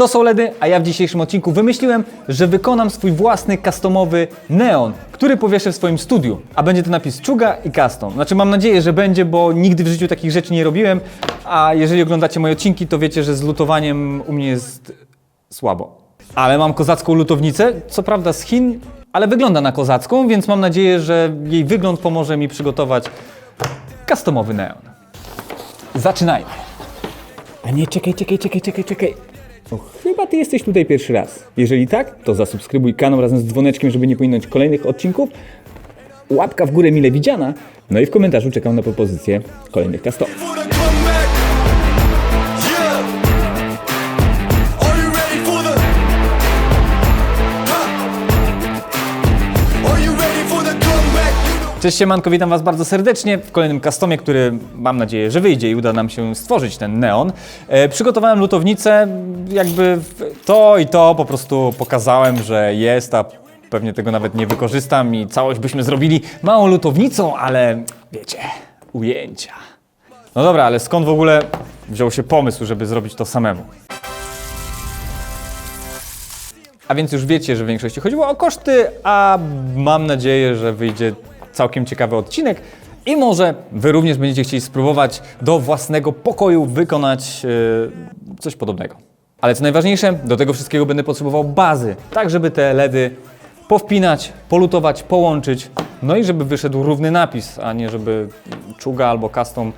To są LEDy, a ja w dzisiejszym odcinku wymyśliłem, że wykonam swój własny customowy neon, który powieszę w swoim studiu. A będzie to napis Czuga i Custom. Znaczy mam nadzieję, że będzie, bo nigdy w życiu takich rzeczy nie robiłem, a jeżeli oglądacie moje odcinki, to wiecie, że z lutowaniem u mnie jest słabo. Ale mam kozacką lutownicę, co prawda z Chin, ale wygląda na kozacką, więc mam nadzieję, że jej wygląd pomoże mi przygotować customowy neon. Zaczynajmy. A nie, czekaj, czekaj, czekaj, czekaj, czekaj. No, chyba ty jesteś tutaj pierwszy raz. Jeżeli tak, to zasubskrybuj kanał razem z dzwoneczkiem, żeby nie pominąć kolejnych odcinków. Łapka w górę mile widziana. No i w komentarzu czekam na propozycje kolejnych customów. Cześć siemanko, witam Was bardzo serdecznie w kolejnym customie, który mam nadzieję, że wyjdzie i uda nam się stworzyć ten neon. E, przygotowałem lutownicę, jakby to i to po prostu pokazałem, że jest, a pewnie tego nawet nie wykorzystam i całość byśmy zrobili małą lutownicą, ale wiecie, ujęcia. No dobra, ale skąd w ogóle wziął się pomysł, żeby zrobić to samemu? A więc już wiecie, że w większości chodziło o koszty, a mam nadzieję, że wyjdzie całkiem ciekawy odcinek i może Wy również będziecie chcieli spróbować do własnego pokoju wykonać e, coś podobnego. Ale co najważniejsze, do tego wszystkiego będę potrzebował bazy, tak żeby te LEDy powpinać, polutować, połączyć, no i żeby wyszedł równy napis, a nie żeby czuga albo custom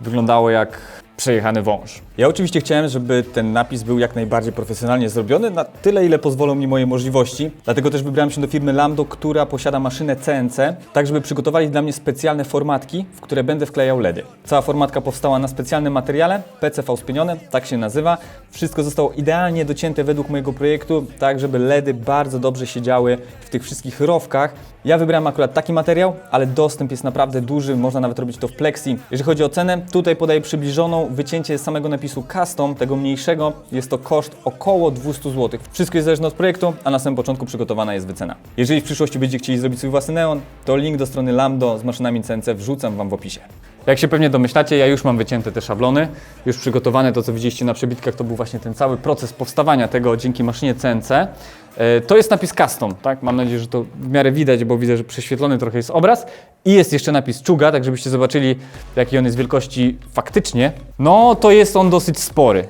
wyglądało jak przejechany wąż. Ja oczywiście chciałem, żeby ten napis był jak najbardziej profesjonalnie zrobiony, na tyle ile pozwolą mi moje możliwości. Dlatego też wybrałem się do firmy Lambdo, która posiada maszynę CNC, tak żeby przygotowali dla mnie specjalne formatki, w które będę wklejał LEDy. Cała formatka powstała na specjalnym materiale, PCV spienione, tak się nazywa. Wszystko zostało idealnie docięte według mojego projektu, tak żeby LEDy bardzo dobrze siedziały w tych wszystkich rowkach. Ja wybrałem akurat taki materiał, ale dostęp jest naprawdę duży, można nawet robić to w plexi. Jeżeli chodzi o cenę, tutaj podaję przybliżoną, wycięcie samego napisu custom, tego mniejszego, jest to koszt około 200 zł. Wszystko jest zależne od projektu, a na samym początku przygotowana jest wycena. Jeżeli w przyszłości będziecie chcieli zrobić swój własny neon, to link do strony Lambdo z maszynami CNC wrzucam Wam w opisie. Jak się pewnie domyślacie, ja już mam wycięte te szablony, już przygotowane, to co widzieliście na przebitkach, to był właśnie ten cały proces powstawania tego dzięki maszynie CNC. E, To jest napis custom, tak? Mam nadzieję, że to w miarę widać, bo widzę, że prześwietlony trochę jest obraz. I jest jeszcze napis czuga, tak żebyście zobaczyli, jaki on jest wielkości faktycznie. No, to jest on dosyć spory.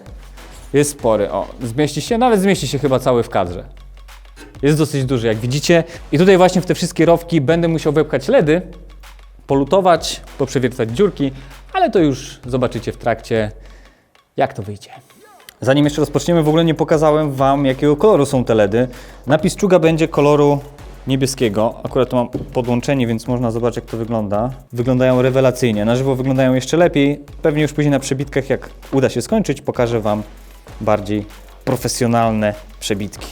Jest spory, o, zmieści się, nawet zmieści się chyba cały w kadrze. Jest dosyć duży, jak widzicie. I tutaj właśnie w te wszystkie rowki będę musiał wepchać LEDy, polutować, poprzewiercać dziurki, ale to już zobaczycie w trakcie, jak to wyjdzie. Zanim jeszcze rozpoczniemy, w ogóle nie pokazałem Wam, jakiego koloru są te LEDy. Napis czuga będzie koloru niebieskiego. Akurat tu mam podłączenie, więc można zobaczyć, jak to wygląda. Wyglądają rewelacyjnie. Na żywo wyglądają jeszcze lepiej. Pewnie już później na przebitkach, jak uda się skończyć, pokażę Wam bardziej profesjonalne przebitki.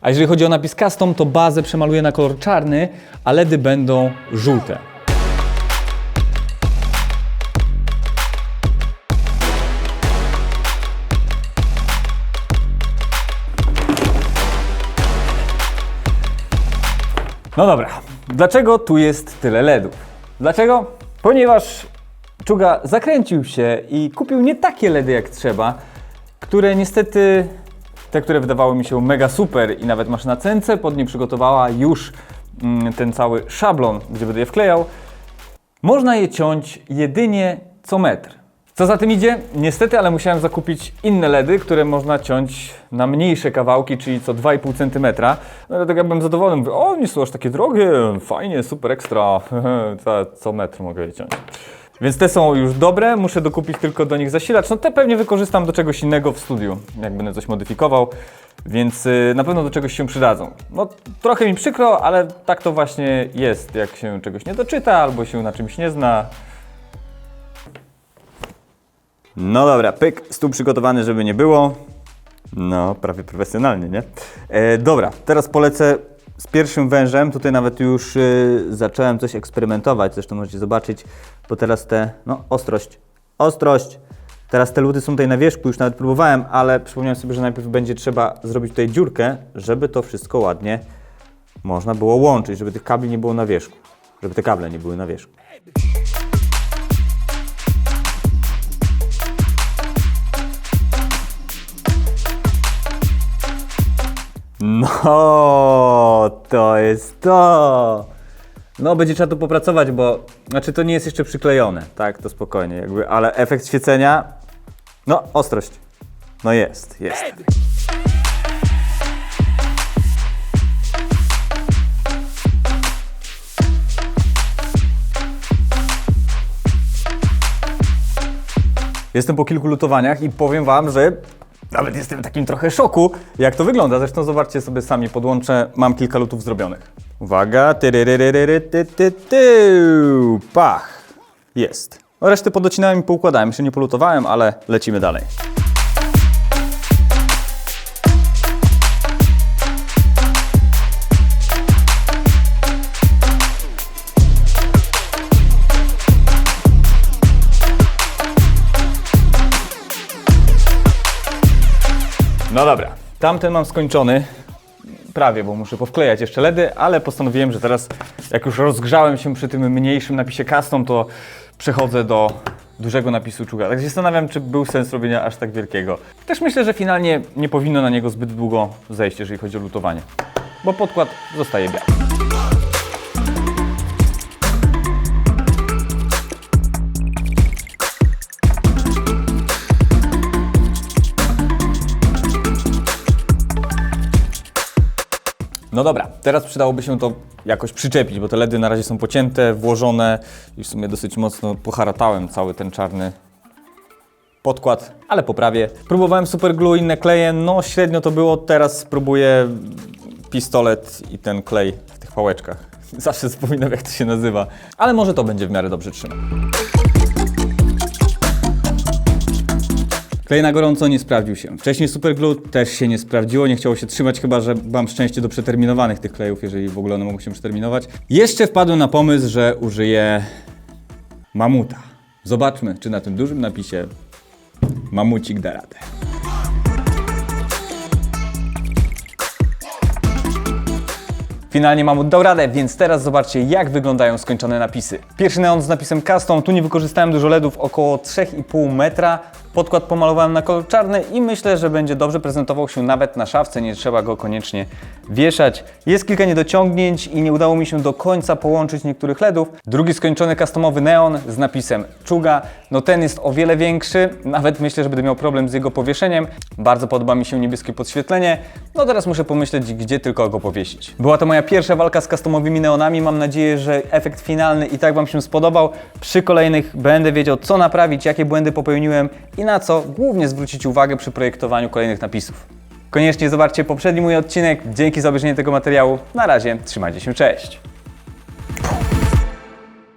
A jeżeli chodzi o napis custom, to bazę przemaluję na kolor czarny, a LEDy będą żółte. No dobra, dlaczego tu jest tyle LEDów? Dlaczego? Ponieważ Czuga zakręcił się i kupił nie takie LEDy jak trzeba, które niestety, te, które wydawały mi się mega super i nawet maszyna CNC pod nie przygotowała już mm, ten cały szablon, gdzie będę je wklejał, można je ciąć jedynie co metr. Co za tym idzie? Niestety, ale musiałem zakupić inne LEDy, które można ciąć na mniejsze kawałki, czyli co 2,5 cm. No dlatego ja byłem zadowolony. Mówię, o, nie są aż takie drogie, fajnie, super ekstra. co, metr mogę je ciąć. Więc te są już dobre, muszę dokupić tylko do nich zasilacz. No te pewnie wykorzystam do czegoś innego w studiu, jak będę coś modyfikował, więc y, na pewno do czegoś się przydadzą. No trochę mi przykro, ale tak to właśnie jest, jak się czegoś nie doczyta albo się na czymś nie zna. No dobra, pyk, stół przygotowany, żeby nie było. No, prawie profesjonalnie, nie? E, dobra, teraz polecę z pierwszym wężem. Tutaj nawet już y, zacząłem coś eksperymentować, zresztą możecie zobaczyć, bo teraz te, no, ostrość, ostrość. Teraz te luty są tutaj na wierzchu, już nawet próbowałem, ale przypomniałem sobie, że najpierw będzie trzeba zrobić tutaj dziurkę, żeby to wszystko ładnie można było łączyć, żeby tych kabli nie było na wierzchu, żeby te kable nie były na wierzchu. No, to jest to. No, będzie trzeba tu popracować, bo znaczy to nie jest jeszcze przyklejone, tak, to spokojnie, jakby, ale efekt świecenia, no, ostrość. No jest, jest. Jestem po kilku lutowaniach i powiem Wam, że nawet jestem w takim trochę szoku, jak to wygląda. Zresztą zobaczcie sobie sami, podłączę, mam kilka lutów zrobionych. Uwaga, ty, ty, ty, pach, jest. No, resztę podocinałem i poukładałem, jeszcze nie polutowałem, ale lecimy dalej. No dobra, tamten mam skończony. Prawie, bo muszę powklejać jeszcze LEDy, ale postanowiłem, że teraz jak już rozgrzałem się przy tym mniejszym napisie custom, to przechodzę do dużego napisu czuga. Tak się zastanawiam, czy był sens robienia aż tak wielkiego. Też myślę, że finalnie nie powinno na niego zbyt długo zejść, jeżeli chodzi o lutowanie. Bo podkład zostaje biały. No dobra, teraz przydałoby się to jakoś przyczepić, bo te LEDy na razie są pocięte, włożone i w sumie dosyć mocno poharatałem cały ten czarny podkład, ale poprawię. Próbowałem superglue, inne kleje, no średnio to było, teraz spróbuję pistolet i ten klej w tych pałeczkach. Zawsze zapominam jak to się nazywa, ale może to będzie w miarę dobrze trzymać. Klej na gorąco nie sprawdził się. Wcześniej superglue też się nie sprawdziło, nie chciało się trzymać, chyba że mam szczęście do przeterminowanych tych klejów, jeżeli w ogóle one mogą się przeterminować. Jeszcze wpadłem na pomysł, że użyję mamuta. Zobaczmy, czy na tym dużym napisie mamucik da radę. Finalnie Mamut dał radę, więc teraz zobaczcie jak wyglądają skończone napisy. Pierwszy neon z napisem custom, tu nie wykorzystałem dużo LEDów, około 3,5 metra. Podkład pomalowałem na kolor czarny i myślę, że będzie dobrze prezentował się nawet na szafce, nie trzeba go koniecznie wieszać. Jest kilka niedociągnięć i nie udało mi się do końca połączyć niektórych LEDów. Drugi skończony customowy neon z napisem Czuga, no ten jest o wiele większy, nawet myślę, że będę miał problem z jego powieszeniem. Bardzo podoba mi się niebieskie podświetlenie, no teraz muszę pomyśleć, gdzie tylko go powiesić. Była to moja pierwsza walka z customowymi neonami, mam nadzieję, że efekt finalny i tak Wam się spodobał. Przy kolejnych będę wiedział, co naprawić, jakie błędy popełniłem i na co głównie zwrócić uwagę przy projektowaniu kolejnych napisów. Koniecznie zobaczcie poprzedni mój odcinek. Dzięki za obejrzenie tego materiału. Na razie, trzymajcie się, cześć!